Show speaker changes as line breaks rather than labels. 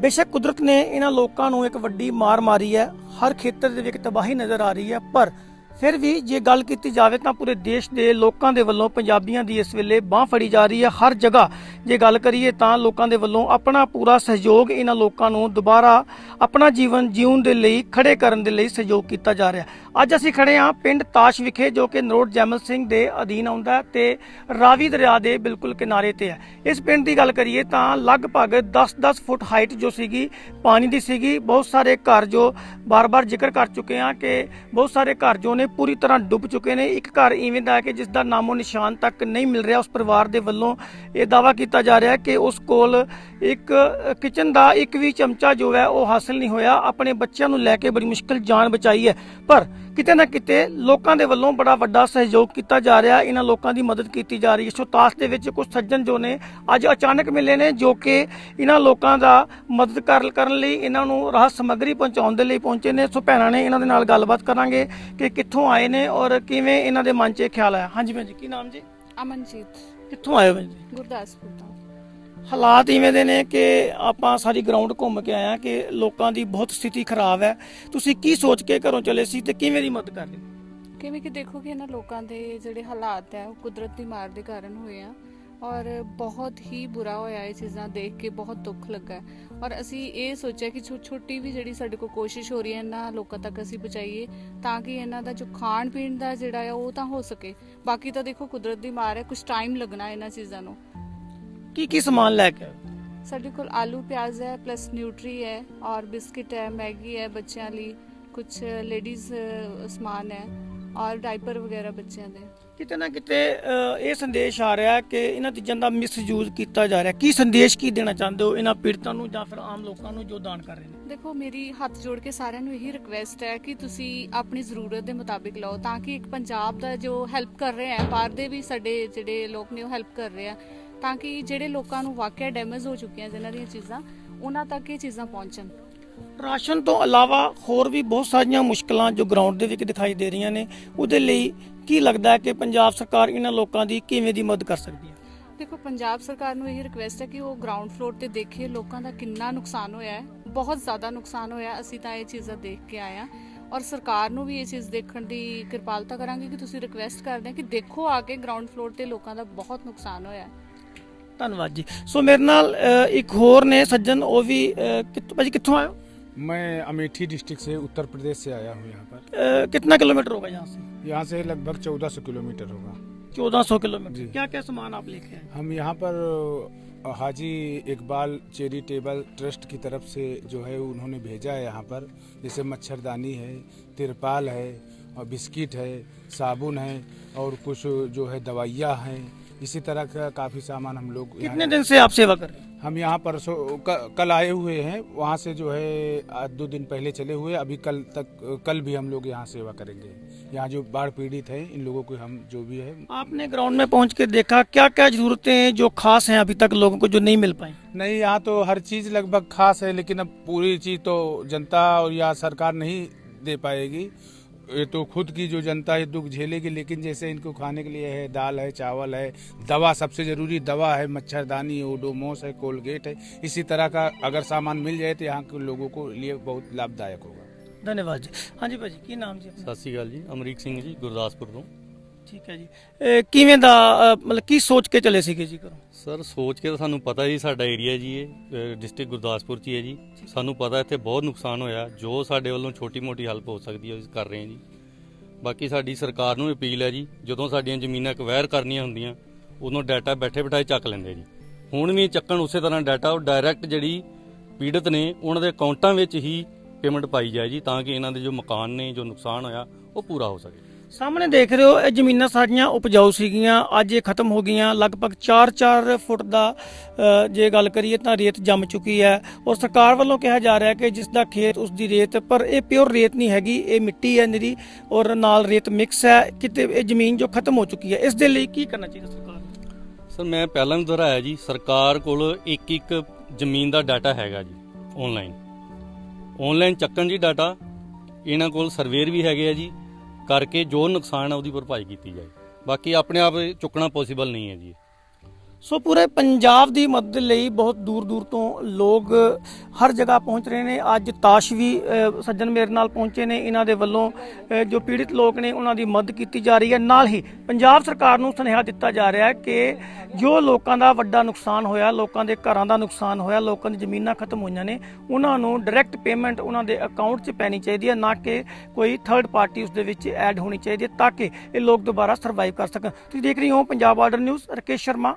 ਬੇਸ਼ੱਕ ਕੁਦਰਤ ਨੇ ਇਹਨਾਂ ਲੋਕਾਂ ਨੂੰ ਇੱਕ ਵੱਡੀ ਮਾਰ ਮਾਰੀ ਹੈ। ਹਰ ਖੇਤਰ ਦੇ ਵਿੱਚ ਤਬਾਹੀ ਨਜ਼ਰ ਆ ਰਹੀ ਹੈ, ਪਰ ਫਿਰ ਵੀ ਜੇ ਗੱਲ ਕੀਤੀ ਜਾਵੇ ਤਾਂ ਪੂਰੇ ਦੇਸ਼ ਦੇ ਲੋਕਾਂ ਦੇ ਵੱਲੋਂ ਪੰਜਾਬੀਆਂ ਦੀ ਇਸ ਵੇਲੇ ਬਾਹ ਫੜੀ ਜਾ ਰਹੀ ਹੈ। ਹਰ ਜਗ੍ਹਾ ਜੇ ਗੱਲ ਕਰੀਏ ਤਾਂ ਲੋਕਾਂ ਦੇ ਵੱਲੋਂ ਆਪਣਾ ਪੂਰਾ ਸਹਿਯੋਗ ਇਹਨਾਂ ਲੋਕਾਂ ਨੂੰ ਦੁਬਾਰਾ ਆਪਣਾ ਜੀਵਨ ਜਿਉਣ ਦੇ ਲਈ, ਖੜੇ ਕਰਨ ਦੇ ਲਈ ਸਹਿਯੋਗ ਕੀਤਾ ਜਾ ਰਿਹਾ ਅੱਜ ਅਸੀਂ ਖੜੇ ਹਾਂ ਪਿੰਡ ਤਾਸ਼ ਵਿਖੇ, ਜੋ ਕਿ ਨਰੋਟ ਜੈਮਲ ਸਿੰਘ ਦੇ ਅਧੀਨ ਆਉਂਦਾ ਤੇ ਰਾਵੀ ਦਰਿਆ ਦੇ ਬਿਲਕੁਲ ਕਿਨਾਰੇ ਤੇ ਹੈ। ਇਸ ਪਿੰਡ ਦੀ ਗੱਲ ਕਰੀਏ ਤਾਂ ਲਗਭਗ 10-10 ਫੁੱਟ ਹਾਈਟ ਜੋ ਸੀਗੀ, ਪਾਣੀ ਦੀ ਸੀਗੀ, ਬਹੁਤ ਸਾਰੇ ਘਰ ਜੋ ਬਾਰ-ਬਾਰ ਜ਼ਿਕਰ ਕਰ ਚੁੱਕੇ ਹਾਂ ਕਿ ਬਹੁਤ ਸਾਰੇ ਘਰ ਜੋ ਨੇ ਪੂਰੀ ਤਰ੍ਹਾਂ ਡੁੱਬ ਚੁੱਕੇ ਨੇ। ਇੱਕ ਘਰ ਇਵੇਂ ਦਾ ਹੈ ਕਿ ਜਿਸ ਦਾ ਨਾਮੋ ਨਿਸ਼ਾਨ ਤੱਕ ਨਹੀਂ ਮਿਲ ਰਿਹਾ। ਉਸ ਪਰਿਵਾਰ ਦੇ ਵੱਲੋਂ ਇਹ ਦਾਵਾ ਕੀਤਾ ਜਾ ਰਿਹਾ ਕਿ ਉਸ ਕੋਲ ਇੱਕ ਕਿਚਨ ਦਾ ਇੱਕ ਵੀ ਚਮਚਾ ਜੋ ਹੈ ਉਹ ਹਾਸਲ ਨਹੀਂ ਹੋਇਆ। ਆਪਣੇ ਬੱਚਿਆਂ ਨੂੰ ਲੈ ਕੇ ਬੜੀ ਮੁਸ਼ਕਲ ਜਾਨ ਬਚਾਈ ਹੈ। ਪਰ ਕਿਤੇ ਨਾ ਕਿਤੇ ਲੋਕਾਂ ਦੇ ਵੱਲੋਂ ਬੜਾ ਵੱਡਾ ਸਹਿਯੋਗ ਕੀਤਾ ਜਾ ਰਿਹਾ ਇਹਨਾਂ ਲੋਕਾਂ ਦੀ ਮਦਦ ਕੀਤੀ ਜਾ ਰਹੀ ਹੈ। ਸੋ ਤਾਸ਼ ਦੇ ਵਿੱਚ ਕੁਝ ਸੱਜਣ ਜੋ ਨੇ ਅੱਜ ਅਚਾਨਕ ਮਿਲੇ ਨੇ ਜੋ ਕਿ ਇਹਨਾਂ ਲੋਕਾਂ ਦਾ ਮਦਦ ਕਰ- ਕਰਨ ਲਈ ਇਹਨਾਂ ਨੂੰ ਰਾਹਤ ਸਮੱਗਰੀ ਪਹੁੰਚਾਉਣ ਦੇ ਲਈ ਪਹੁੰਚੇ ਨੇ। ਸੋ ਭੈਣਾਂ ਨੇ ਇਹਨਾਂ ਦੇ ਨਾਲ ਗੱਲਬਾਤ ਕਰਾਂਗੇ ਕਿ ਕਿੱਥੋਂ ਆਏ ਨੇ ਔਰ ਕਿਵੇਂ ਇਹਨਾਂ ਦੇ ਮਨ 'ਚ ਖਿਆਲ ਆਇਆ। ਹਾਂਜੀ ਭੈਣ ਜੀ ਕੀ ਨਾਮ ਜੀ?
ਅਮਨਜੀਤ।
ਕਿੱਥੋਂ ਆਏ ਹੋ ਜੀ?
ਗੁਰਦਾਸਪੁਰ ਤੋਂ।
ਹਾਲਾਤ ਇਵੇਂ ਦੇ ਨੇ ਕਿ ਆਪਾਂ ਸਾਰੀ ਗਰਾਊਂਡ ਘੁੰਮ ਕੇ ਆਏ ਕਿ ਲੋਕਾਂ ਦੀ ਬਹੁਤ ਸਥਿਤੀ ਖਰਾਬ ਹੈ। ਤੁਸੀਂ ਕੀ ਸੋਚ ਕੇ ਘਰੋਂ ਚਲੇ ਸੀ ਤੇ ਕਿਵੇਂ ਦੀ ਮਦਦ ਕਰ
ਕਿਵੇਂ ਕਿ ਦੇਖੋ ਕਿ ਇਹਨਾਂ ਲੋਕਾਂ ਦੇ ਜਿਹੜੇ ਹਾਲਾਤ ਹੈ, ਉਹ ਕੁਦਰਤ ਦੀ ਮਾਰ ਦੇ ਕਾਰਨ ਹੋਏ ਆ ਔਰ ਬਹੁਤ ਹੀ ਬੁਰਾ ਹੋਇਆ ਇਹ ਚੀਜ਼ਾਂ ਦੇਖ ਕੇ, ਬਹੁਤ ਦੁੱਖ ਲੱਗਾ ਔਰ ਅਸੀਂ ਇਹ ਸੋਚਿਆ ਕਿ ਛੋਟੀ ਵੀ ਜਿਹੜੀ ਸਾਡੇ ਕੋਲ ਕੋਸ਼ਿਸ਼ ਹੋ ਰਹੀ ਹੈ, ਇਹਨਾਂ ਲੋਕਾਂ ਤੱਕ ਅਸੀਂ ਪਹੁੰਚਾਈਏ ਤਾਂ ਕਿ ਇਹਨਾਂ ਦਾ ਜੋ ਖਾਣ ਪੀਣ ਦਾ ਜਿਹੜਾ ਹੈ ਉਹ ਤਾਂ ਹੋ ਸਕੇ। ਬਾਕੀ ਤਾਂ ਦੇਖੋ ਕੁਦਰਤ ਦੀ ਮਾਰ ਹੈ ਕੁਝ ਟਾਈਮ ਲੱਗਣਾ ਇਹਨਾਂ ਚੀਜ਼ਾਂ ਨੂੰ।
ਕੀ ਕੀ ਸਮਾਨ ਲੈ ਕੇ?
ਸਾਡੇ ਕੋਲ ਆਲੂ ਪਿਆਜ਼ ਹੈ ਪਲੱਸ ਨਿਊਟਰੀ ਹੈ ਔਰ ਬਿਸਕਿਟ ਹੈ ਮੈਗੀ ਹੈ ਬੱਚਿਆਂ ਲਈ ਕੁਝ ਲੇਡੀਜ਼ ਸਮਾਨ ਹੈ ਔਰ ਡਾਈਪਰ ਵਗੈਰਾ ਬੱਚਿਆਂ ਦੇ।
ਕਿਤੇ ਨਾ ਕਿਤੇ ਇਹ ਸੰਦੇਸ਼ ਆ ਰਿਹਾ ਹੈ ਕਿ ਇਹਨਾਂ ਚੀਜ਼ਾਂ ਦਾ ਮਿਸਯੂਜ਼ ਕੀਤਾ ਜਾ ਰਿਹਾ। ਕੀ ਸੰਦੇਸ਼ ਕੀ ਦੇਣਾ ਚਾਹੁੰਦੇ ਹੋ ਇਹਨਾਂ ਪੀੜਤਾਂ ਨੂੰ ਜਾਂ ਫਿਰ ਆਮ ਲੋਕਾਂ ਨੂੰ ਜੋ ਦਾਨ ਕਰ ਰਹੇ ਨੇ?
ਦੇਖੋ ਮੇਰੀ ਹੱਥ ਜੋੜ ਕੇ ਸਾਰਿਆਂ ਨੂੰ ਇਹੀ ਰਿਕਵੈਸਟ ਹੈ ਕਿ ਤੁਸੀਂ ਆਪਣੀ ਜ਼ਰੂਰਤ ਦੇ ਮੁਤਾਬਿਕ ਲਓ ਤਾਂ ਕਿ ਇੱਕ ਪੰਜਾਬ ਦਾ ਜੋ ਹੈਲਪ ਕਰ ਰਹੇ ਹੈ ਬਾਹਰ ਦੇ ਵੀ ਸਾਡੇ ਜਿਹੜੇ ਲੋਕ ਨੇ ਉਹ ਹੈਲਪ ਕਰ ਰਹੇ ਆ। ਤਾਂ ਕਿ ਜਿਹੜੇ ਲੋਕਾਂ ਨੂੰ ਵਾਕਿਆ ਡੈਮੇਜ ਹੋ ਚੁੱਕੀਆਂ ਜਿਨ੍ਹਾਂ ਦੀਆਂ ਚੀਜ਼ਾਂ ਉਹਨਾਂ ਤੱਕ ਇਹ ਚੀਜ਼ਾਂ ਪਹੁੰਚਣ।
ਰਾਸ਼ਨ ਤੋਂ ਇਲਾਵਾ ਹੋਰ ਵੀ ਬਹੁਤ ਸਾਰੀਆਂ ਮੁਸ਼ਕਲਾਂ ਜੋ ਗਰਾਊਂਡ ਦੇ ਵਿੱਚ ਦਿਖਾਈ ਦੇ ਰਹੀਆਂ ਨੇ ਉਹਦੇ ਲਈ ਕੀ ਲੱਗਦਾ ਹੈ ਕਿ ਪੰਜਾਬ ਸਰਕਾਰ ਇਹਨਾਂ ਲੋਕਾਂ ਦੀ ਕਿਵੇਂ ਦੀ ਮਦਦ ਕਰ ਸਕਦੀ ਹੈ?
ਦੇਖੋ ਪੰਜਾਬ ਸਰਕਾਰ ਨੂੰ ਇਹ ਰਿਕਵੈਸਟ ਹੈ ਕਿ ਉਹ ਗਰਾਊਂਡ ਫਲੋਰ ਤੇ ਦੇਖੇ ਲੋਕਾਂ ਦਾ ਕਿੰਨਾ ਨੁਕਸਾਨ ਹੋਇਆ ਹੈ ਬਹੁਤ ਜ਼ਿਆਦਾ ਨੁਕਸਾਨ ਹੋਇਆ। ਅਸੀਂ ਤਾਂ ਇਹ ਚੀਜ਼ਾਂ ਦੇਖ ਕੇ ਆਏ ਹਾਂ ਔਰ ਸਰਕਾਰ ਨੂੰ ਵੀ ਇਹ ਚੀਜ਼ ਦੇਖਣ ਦੀ ਕਿਰਪਾਲਤਾ ਕਰਾਂਗੇ ਕਿ ਤੁਸੀਂ ਰਿਕਵੈਸਟ ਕਰਦੇ ਕਿ ਦੇਖੋ ਆ ਕੇ ਗਰਾਊਂਡ ਫਲੋਰ ਤੇ ਲੋਕਾਂ ਦਾ ਬਹੁਤ ਨੁਕਸਾਨ ਹੋਇਆ ਹੈ।
ਧੰਨਵਾਦ ਜੀ ਸੋ ਮੇਰੇ ਨਾਲ ਅ, ਇੱਕ ਹੋਰ ਨੇ ਸੱਜਣ ਉਹ ਵੀ ਅ, ਕਿੱਥੋਂ ਭਾਜੀ ਕਿੱਥੋਂ ਆਏ ਹੋ
मैं अमेठी डिस्ट्रिक्ट से उत्तर प्रदेश से आया हूँ यहाँ पर
अ, कितना किलोमीटर होगा यहाँ से
यहाँ से लगभग 1400 किलोमीटर होगा
1400 किलोमीटर
जी।
क्या क्या सामान आप लेके आए
हम यहाँ पर अ, हाजी इकबाल चैरिटेबल ट्रस्ट की तरफ से जो है उन्होंने भेजा है यहाँ पर जैसे मच्छरदानी है तिरपाल है और बिस्किट है साबुन है और कुछ जो है दवाइयाँ हैं इसी तरह का काफ़ी सामान हम लोग
कितने दिन से आप सेवा कर रहे हैं?
हम यहाँ पर सो क, कल आए हुए हैं वहाँ से जो है आज दो दिन पहले चले हुए अभी कल तक कल भी हम लोग यहाँ सेवा करेंगे। यहाँ जो बाढ़ पीड़ित हैं इन लोगों को हम जो भी है
आपने ग्राउंड में पहुँच के देखा क्या क्या जरूरतें हैं जो खास हैं अभी तक लोगों को जो नहीं मिल पाए
नहीं यहाँ तो हर चीज़ लगभग खास है लेकिन अब पूरी चीज़ तो जनता और या सरकार नहीं दे पाएगी। ये तो खुद की जो जनता है दुख झेलेगी लेकिन जैसे इनको खाने के लिए है दाल है चावल है दवा सबसे ज़रूरी दवा है मच्छरदानी है ओडोमोस है कोलगेट है। इसी तरह का अगर सामान मिल जाए तो यहाँ के लोगों को लिए बहुत लाभदायक होगा।
धन्यवाद जी। हाँ जी भाजी की नाम
जी सत श्रीकाल जी अमरीक सिंह जी गुरदासपुर तो
ਠੀਕ ਹੈ ਜੀ। ਇਹ ਕਿਵੇਂ ਦਾ ਅ, ਮਤਲਬ ਕੀ ਸੋਚ ਕੇ ਚਲੇ ਸੀਗੇ ਜੀ ਘਰੋਂ?
ਸਰ ਸੋਚ ਕੇ ਤਾਂ ਸਾਨੂੰ ਪਤਾ ਜੀ ਸਾਡਾ ਏਰੀਆ ਜੀ ਇਹ ਡਿਸਟ੍ਰਿਕਟ ਗੁਰਦਾਸਪੁਰ 'ਚ ਹੀ ਹੈ ਜੀ। ਸਾਨੂੰ ਪਤਾ ਇੱਥੇ ਬਹੁਤ ਨੁਕਸਾਨ ਹੋਇਆ ਜੋ ਸਾਡੇ ਵੱਲੋਂ ਛੋਟੀ ਮੋਟੀ ਹੈਲਪ ਹੋ ਸਕਦੀ ਹੈ ਉਹ ਅਸੀਂ ਕਰ ਰਹੇ ਹਾਂ ਜੀ। ਬਾਕੀ ਸਾਡੀ ਸਰਕਾਰ ਨੂੰ ਅਪੀਲ ਹੈ ਜੀ ਜਦੋਂ ਸਾਡੀਆਂ ਜ਼ਮੀਨਾਂ ਅਕਵਾਇਰ ਕਰਨੀਆਂ ਹੁੰਦੀਆਂ ਉਦੋਂ ਡਾਟਾ ਬੈਠੇ ਬਿਠਾਏ ਚੱਕ ਲੈਂਦੇ ਜੀ। ਹੁਣ ਵੀ ਚੱਕਣ ਉਸੇ ਤਰ੍ਹਾਂ ਡਾਟਾ ਉਹ ਡਾਇਰੈਕਟ ਜਿਹੜੀ ਪੀੜਤ ਨੇ ਉਹਨਾਂ ਦੇ ਅਕਾਊਂਟਾਂ ਵਿੱਚ ਹੀ ਪੇਮੈਂਟ ਪਾਈ ਜਾਏ ਜੀ ਤਾਂ ਕਿ ਇਹਨਾਂ ਦੇ ਜੋ ਮਕਾਨ ਨੇ ਜੋ ਨੁਕਸਾਨ ਹੋਇਆ ਉਹ ਪੂਰਾ ਹੋ ਸਕੇ।
ਸਾਹਮਣੇ ਦੇਖ ਰਹੇ ਹੋ, ਇਹ ਜ਼ਮੀਨਾਂ ਸਾਰੀਆਂ ਉਪਜਾਊ ਸੀਗੀਆਂ। ਅੱਜ ਇਹ ਖਤਮ ਹੋ ਗਈਆਂ। ਲਗਭਗ 4-4 ਫੁੱਟ ਦਾ ਜੇ ਗੱਲ ਕਰੀਏ ਤਾਂ ਰੇਤ ਜੰਮ ਚੁੱਕੀ ਹੈ। ਔਰ ਸਰਕਾਰ ਵੱਲੋਂ ਕਿਹਾ ਜਾ ਰਿਹਾ ਹੈ ਕਿ ਜਿਸ ਦਾ ਖੇਤ, ਉਸ ਦੀ ਰੇਤ, ਪਰ ਇਹ ਪਿਓਰ ਰੇਤ ਨਹੀਂ ਹੈਗੀ, ਇਹ ਮਿੱਟੀ ਹੈ ਨਿਰੀ ਔਰ ਨਾਲ ਰੇਤ ਮਿਕਸ ਹੈ। ਕਿਤੇ ਇਹ ਜ਼ਮੀਨ ਜੋ ਖਤਮ ਹੋ ਚੁੱਕੀ ਹੈ, ਇਸ ਦੇ ਲਈ ਕੀ ਕਰਨਾ ਚਾਹੀਦਾ ਸਰਕਾਰ ਨੂੰ?
ਸਰ, ਮੈਂ ਪਹਿਲਾਂ ਵੀ ਦੁਹਰਾਇਆ ਜੀ, ਸਰਕਾਰ ਕੋਲ ਇੱਕ ਇੱਕ ਜ਼ਮੀਨ ਦਾ ਡਾਟਾ ਹੈਗਾ ਜੀ ਆਨਲਾਈਨ ਆਨਲਾਈਨ ਚੱਕਣ ਜੀ ਡਾਟਾ, ਇਹਨਾਂ ਕੋਲ ਸਰਵੇਅਰ ਵੀ ਹੈਗੇ ਆ ਜੀ ਕਰਕੇ ਜੋ ਨੁਕਸਾਨ ਆ ਉਹਦੀ ਭਰਪਾਈ ਕੀਤੀ ਜਾਏ। ਬਾਕੀ ਆਪਣੇ ਆਪ ਚੁੱਕਣਾ ਪੋਸੀਬਲ ਨਹੀਂ ਹੈ ਜੀ।
ਸੋ ਪੂਰੇ ਪੰਜਾਬ ਦੀ ਮਦਦ ਲਈ ਬਹੁਤ ਦੂਰ ਦੂਰ ਤੋਂ ਲੋਕ ਹਰ ਜਗ੍ਹਾ ਪਹੁੰਚ ਰਹੇ ਨੇ। ਅੱਜ ਤਾਸ਼ ਵੀ ਸੱਜਣ ਮੇਰੇ ਨਾਲ ਪਹੁੰਚੇ ਨੇ। ਇਹਨਾਂ ਦੇ ਵੱਲੋਂ ਜੋ ਪੀੜਿਤ ਲੋਕ ਨੇ, ਉਹਨਾਂ ਦੀ ਮਦਦ ਕੀਤੀ ਜਾ ਰਹੀ ਹੈ। ਨਾਲ ਹੀ ਪੰਜਾਬ ਸਰਕਾਰ ਨੂੰ ਸੁਨੇਹਾ ਦਿੱਤਾ ਜਾ ਰਿਹਾ ਹੈ ਕਿ ਜੋ ਲੋਕਾਂ ਦਾ ਵੱਡਾ ਨੁਕਸਾਨ ਹੋਇਆ, ਲੋਕਾਂ ਦੇ ਘਰਾਂ ਦਾ ਨੁਕਸਾਨ ਹੋਇਆ, ਲੋਕਾਂ ਦੀ ਜ਼ਮੀਨਾਂ ਖਤਮ ਹੋਈਆਂ ਨੇ, ਉਹਨਾਂ ਨੂੰ ਡਾਇਰੈਕਟ ਪੇਮੈਂਟ ਉਹਨਾਂ ਦੇ ਅਕਾਊਂਟ 'ਚ ਪੈਣੀ ਚਾਹੀਦੀ ਹੈ, ਨਾ ਕਿ ਕੋਈ ਥਰਡ ਪਾਰਟੀ ਉਸ ਦੇ ਵਿੱਚ ਐਡ ਹੋਣੀ ਚਾਹੀਦੀ ਹੈ, ਤਾਂ ਕਿ ਇਹ ਲੋਕ ਦੁਬਾਰਾ ਸਰਵਾਈਵ ਕਰ ਸਕਣ। ਤੁਸੀਂ ਦੇਖ ਰਹੇ ਹੋ ਪੰਜਾਬ ਆਰਡਰ ਨਿਊਜ਼ ਰਕੇਸ਼ ਸ਼ਰਮਾ